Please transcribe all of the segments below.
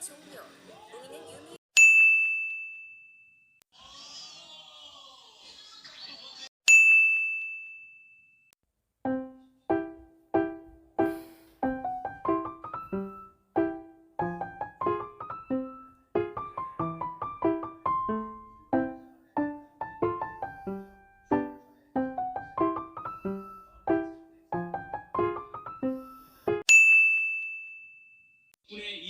상황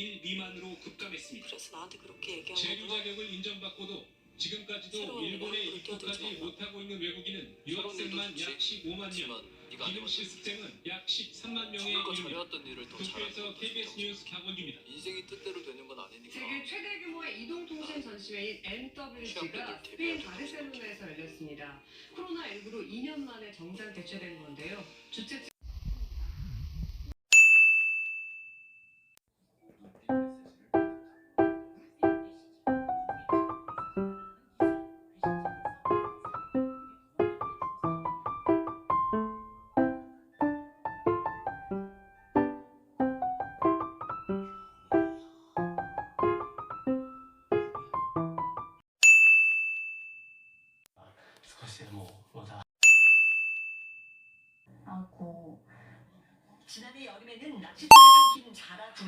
2일 미만으로 급감했습니다. 그래서 나한테 그렇게 얘기한 제휴 거구나. 자격을 인정받고도 지금까지도 일본에 입국하지 못하고 있는 외국인은 유학생만 약 15만 명, 하지만 습생은 약 13만 명에 일을 더 도쿄에서 KBS 뉴스 강원입니다. 인생이 뜻대로 되는 건 아니니까 세계 최대 규모의 이동통신 아. 전시회인 MWC가 스페인 바르셀로나에서 열렸습니다. 코로나19로 2년 만에 정상 개최된 건데요. 주최 측 않고. 지난해 여름에는 낚시줄을 삼키는 자라 두